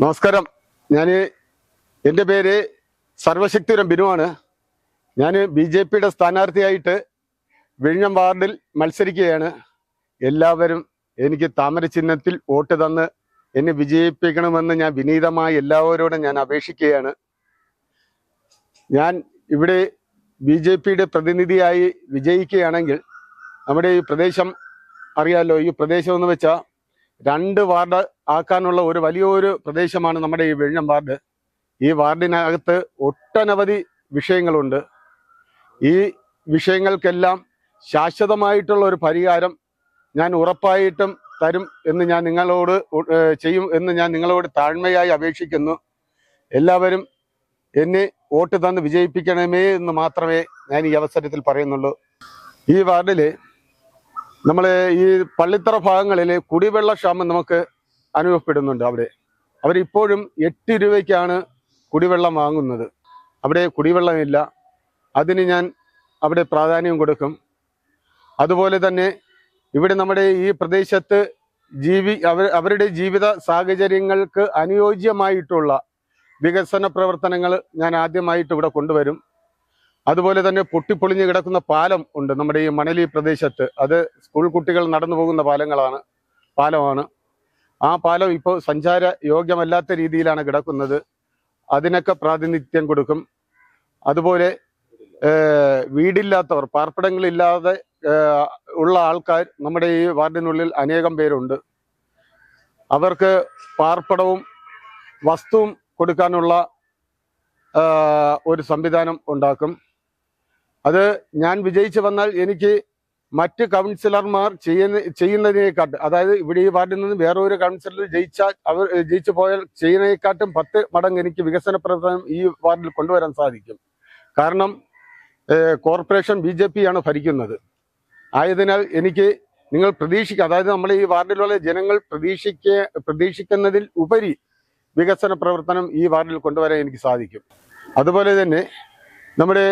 നമസ്കാരം. ഞാൻ എന്റെ പേര് സർവശക്തിപുരം ബിനുവാണ്. ഞാൻ ബി ജെ പിയുടെ സ്ഥാനാർത്ഥിയായിട്ട് വിഴിഞ്ഞം വാർഡിൽ മത്സരിക്കുകയാണ്. എല്ലാവരും എനിക്ക് താമര ചിഹ്നത്തിൽ വോട്ട് തന്ന് എന്നെ വിജയിപ്പിക്കണമെന്ന് ഞാൻ വിനീതമായി എല്ലാവരോടും ഞാൻ അപേക്ഷിക്കുകയാണ്. ഞാൻ ഇവിടെ ബി ജെ പിയുടെ പ്രതിനിധിയായി വിജയിക്കുകയാണെങ്കിൽ നമ്മുടെ ഈ പ്രദേശം അറിയാലോ? ഈ പ്രദേശം എന്ന് വെച്ചാൽ രണ്ട് വാർഡ് ആക്കാനുള്ള ഒരു വലിയൊരു പ്രദേശമാണ് നമ്മുടെ ഈ വെഴിഞ്ഞം വാർഡ്. ഈ വാർഡിനകത്ത് ഒട്ടനവധി വിഷയങ്ങളുണ്ട്. ഈ വിഷയങ്ങൾക്കെല്ലാം ശാശ്വതമായിട്ടുള്ള ഒരു പരിഹാരം ഞാൻ ഉറപ്പായിട്ടും തരും എന്ന് ഞാൻ നിങ്ങളോട് ചെയ്യും എന്ന് ഞാൻ നിങ്ങളോട് താഴ്മയായി അപേക്ഷിക്കുന്നു. എല്ലാവരും എന്നെ വോട്ട് തന്ന് വിജയിപ്പിക്കണമേ എന്ന് മാത്രമേ ഞാൻ ഈ അവസരത്തിൽ പറയുന്നുള്ളൂ. ഈ വാർഡിൽ നമ്മളെ ഈ പള്ളിത്തറ ഭാഗങ്ങളിൽ കുടിവെള്ള ക്ഷാമം നമുക്ക് അനുഭവപ്പെടുന്നുണ്ട് അവിടെ. അവരിപ്പോഴും എട്ട് രൂപയ്ക്കാണ് കുടിവെള്ളം വാങ്ങുന്നത്. അവിടെ കുടിവെള്ളമില്ല. അതിന് ഞാൻ അവിടെ പ്രാധാന്യം കൊടുക്കും. അതുപോലെ തന്നെ ഇവിടെ നമ്മുടെ ഈ പ്രദേശത്ത് ജീവി അവർ അവരുടെ ജീവിത സാഹചര്യങ്ങൾക്ക് അനുയോജ്യമായിട്ടുള്ള വികസന പ്രവർത്തനങ്ങൾ ഞാൻ ആദ്യമായിട്ട് ഇവിടെ കൊണ്ടുവരും. അതുപോലെ തന്നെ പൊട്ടിപ്പൊളിഞ്ഞ് കിടക്കുന്ന പാലം ഉണ്ട്. നമ്മുടെ ഈ മണലി പ്രദേശത്ത്. അത് സ്കൂൾ കുട്ടികൾ നടന്നു പോകുന്ന പാലങ്ങളാണ്. പാലമാണ്. ആ പാലം ഇപ്പോൾ സഞ്ചാര യോഗ്യമല്ലാത്ത രീതിയിലാണ് കിടക്കുന്നത്. അതിനൊക്കെ പ്രാതിനിധ്യം കൊടുക്കും. അതുപോലെ വീടില്ലാത്തവർ പാർപ്പിടങ്ങളില്ലാതെ ഉള്ള ആൾക്കാർ നമ്മുടെ ഈ വാർഡിനുള്ളിൽ അനേകം പേരുണ്ട്. അവർക്ക് പാർപ്പിടവും വസ്തുവും കൊടുക്കാനുള്ള ഒരു സംവിധാനം ഉണ്ടാക്കും. അത് ഞാൻ വിജയിച്ചു വന്നാൽ എനിക്ക് മറ്റ് കൗൺസിലർമാർ ചെയ്യുന്ന ചെയ്യുന്നതിനെക്കാട്ട് അതായത് ഇവിടെ ഈ വാർഡിൽ നിന്ന് വേറെ ഒരു കൗൺസിലർ ജയിച്ചാൽ അവർ ജയിച്ചു പോയാൽ ചെയ്യുന്നതിനെക്കാട്ടും പത്ത് മടങ്ങ് എനിക്ക് വികസന പ്രവർത്തനം ഈ വാർഡിൽ കൊണ്ടുവരാൻ സാധിക്കും. കാരണം കോർപ്പറേഷൻ ബി ജെ പി ആണ് ഭരിക്കുന്നത്. ആയതിനാൽ എനിക്ക് നിങ്ങൾ പ്രതീക്ഷിക്കുക അതായത് നമ്മൾ ഈ വാർഡിലുള്ള ജനങ്ങൾ പ്രതീക്ഷിക്ക പ്രതീക്ഷിക്കുന്നതിൽ ഉപരി വികസന പ്രവർത്തനം ഈ വാർഡിൽ കൊണ്ടുവരാൻ എനിക്ക് സാധിക്കും. അതുപോലെ തന്നെ നമ്മുടെ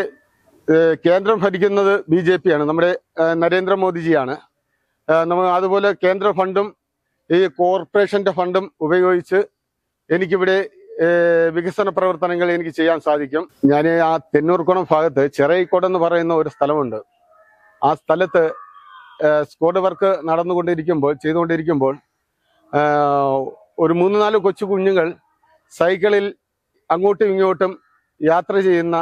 കേന്ദ്രം ഭരിക്കുന്നത് ബി ജെ പി ആണ് നമ്മുടെ നരേന്ദ്രമോദിജിയാണ്. നമ്മൾ അതുപോലെ കേന്ദ്ര ഫണ്ടും ഈ കോർപ്പറേഷന്റെ ഫണ്ടും ഉപയോഗിച്ച് എനിക്കിവിടെ വികസന പ്രവർത്തനങ്ങൾ എനിക്ക് ചെയ്യാൻ സാധിക്കും. ഞാൻ ആ തെന്നൂർക്കുണം ഭാഗത്ത് ചെറൈക്കോട് എന്ന് പറയുന്ന ഒരു സ്ഥലമുണ്ട്. ആ സ്ഥലത്ത് സ്കോഡ് വർക്ക് നടന്നുകൊണ്ടിരിക്കുമ്പോൾ ചെയ്തുകൊണ്ടിരിക്കുമ്പോൾ ഒരു മൂന്ന് നാല് കൊച്ചു കുഞ്ഞുങ്ങൾ സൈക്കിളിൽ അങ്ങോട്ടും ഇങ്ങോട്ടും യാത്ര ചെയ്യുന്ന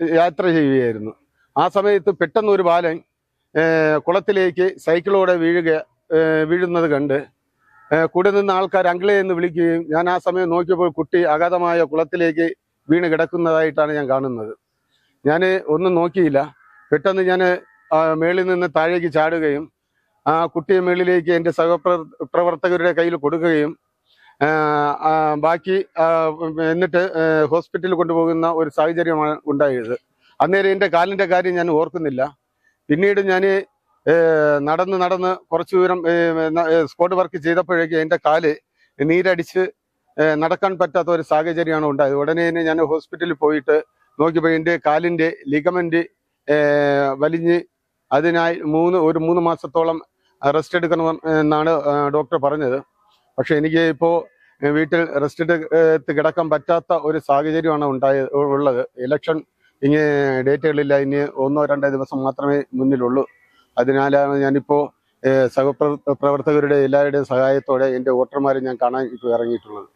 യാത്ര ചെയ്യുകയായിരുന്നു. ആ സമയത്ത് പെട്ടെന്ന് ഒരു ബാലൻ കുളത്തിലേക്ക് സൈക്കിളോടെ വീഴുക വീഴുന്നത് കണ്ട് കൂടെ നിന്ന ആൾക്കാർ അങ്കിളെ എന്ന് വിളിക്കുകയും ഞാൻ ആ സമയം നോക്കിയപ്പോൾ കുട്ടി അഗാധമായ കുളത്തിലേക്ക് വീണ് കിടക്കുന്നതായിട്ടാണ് ഞാൻ കാണുന്നത്. ഞാൻ ഒന്നും നോക്കിയില്ല. പെട്ടെന്ന് ഞാൻ മേളിൽ നിന്ന് താഴേക്ക് ചാടുകയും ആ കുട്ടിയെ മേളിലേക്ക് എന്റെ സഹപ്രവർത്തകരുടെ പ്രവർത്തകരുടെ കയ്യിൽ കൊടുക്കുകയും ബാക്കി എന്നിട്ട് ഹോസ്പിറ്റലിൽ കൊണ്ടുപോകുന്ന ഒരു സാഹചര്യമാണ് ഉണ്ടായത്. അന്നേരം എന്റെ കാലിന്റെ കാര്യം ഞാൻ ഓർക്കുന്നില്ല. പിന്നീട് ഞാൻ നടന്ന് നടന്ന് കുറച്ച് ദൂരം സ്ക്വാഡ് വർക്ക് ചെയ്തപ്പോഴേക്ക് എന്റെ കാൽ നീരടിച്ച് നടക്കാൻ പറ്റാത്ത ഒരു സാഹചര്യമാണ് ഉണ്ടായത്. ഉടനെ തന്നെ ഞാൻ ഹോസ്പിറ്റലിൽ പോയിട്ട് നോക്കിയപ്പോൾ എന്റെ കാലിന്റെ ലിഗമെന്റ് വലിഞ്ഞ് അതിനായി മൂന്ന് ഒരു മൂന്ന് മാസത്തോളം റെസ്റ്റ് എടുക്കണം എന്നാണ് ഡോക്ടർ പറഞ്ഞത്. പക്ഷെ എനിക്ക് ഇപ്പോൾ വീട്ടിൽ റെസ്റ്റ് കിടക്കാൻ പറ്റാത്ത ഒരു സാഹചര്യമാണ് ഉണ്ടായ ഉള്ളത്. ഇലക്ഷൻ ഇനി ഡേറ്റുകളില്ല. ഇനി ഒന്നോ രണ്ടോ ദിവസം മാത്രമേ മുന്നിലുള്ളൂ. അതിനാലാണ് ഞാനിപ്പോൾ സഹപ്രവർത്തകരുടെ എല്ലാവരുടെയും സഹായത്തോടെ എന്റെ വോട്ടർമാരെ ഞാൻ കാണാൻ ഇപ്പോൾ ഇറങ്ങിയിട്ടുള്ളത്.